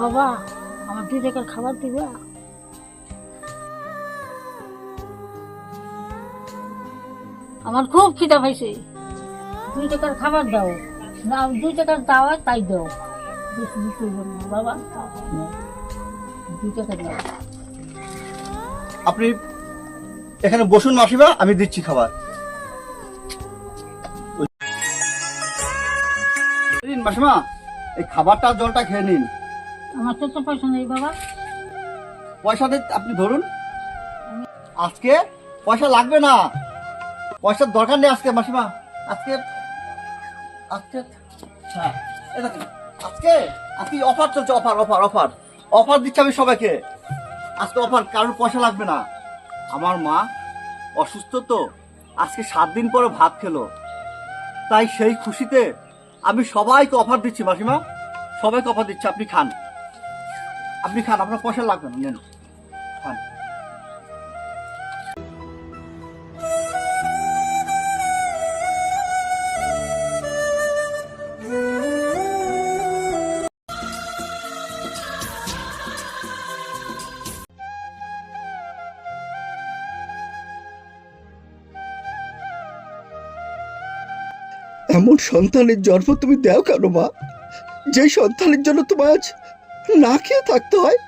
বাবা, আমার দুই টাকার খাবার দিবে? আমার খুব খিদা পাইছে। দুই টাকার খাবার দাও। না দুই টাকার দাওয়া তাই দাও। বেশি করব বাবা। দুই টাকা দাও। আপনি এখানে বসুন মাসিবা আমি দিচ্ছি খাবার। মাসিমা, এই খাবারটা জলটা খেয়ে নিন। আমার তো পয়সা নেই বাবা। পয়সা দিন আপনি ধরুন। আজকে পয়সা লাগবে না। পয়সার দরকার নেই আজকে, মাসিমা। আজকে আজকে হ্যাঁ আজকে আজকে অফার চলছে অফার অফার অফার অফার দিচ্ছি আমি সবাইকে। আজকে অফার কারোর পয়সা লাগবে না। আমার মা অসুস্থ তো, আজকে সাত দিন পরে ভাত খেলো। তাই সেই খুশিতে আমি সবাইকে অফার দিচ্ছি, মাসিমা। সবাইকে অফার দিচ্ছি, আপনি খান। আপনি খান, আপনার পয়সা লাগবে না, নেন। খান। এমন সন্তানের জন্ম তুমি দাও কেন, মা? যে সন্তানের জন্য তোমার আজ না খেয়ে থাকতে হয়?